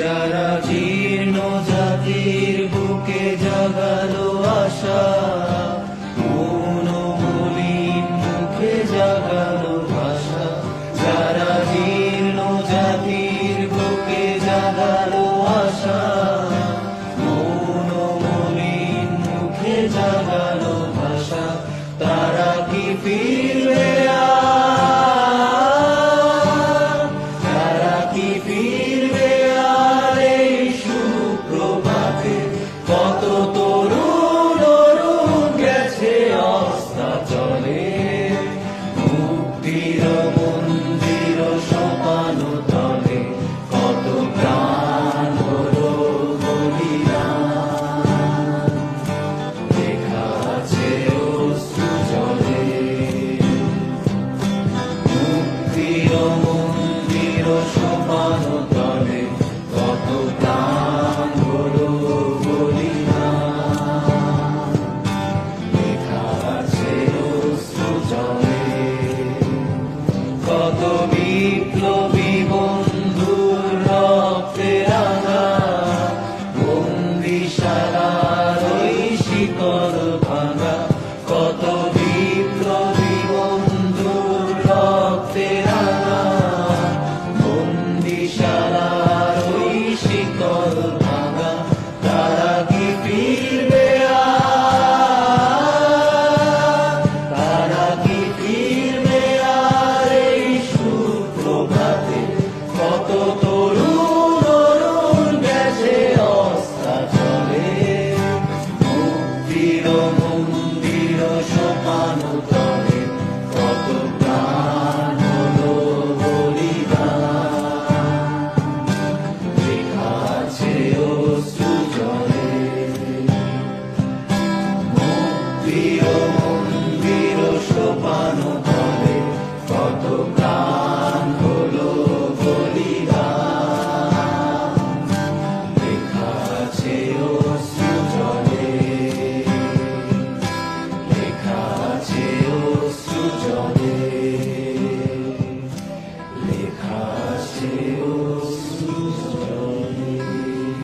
যারা জীর্ণ জাতির বুকে জাগালো আশা মুখে ভাষা যারা জীর্ণ জাতির বুকে মুখে জাগালো ভাষা তারা কি ফিরবে আর? বিপ্লবী বন্ধুর রক্তে রাঙা বন্দিশা Oh.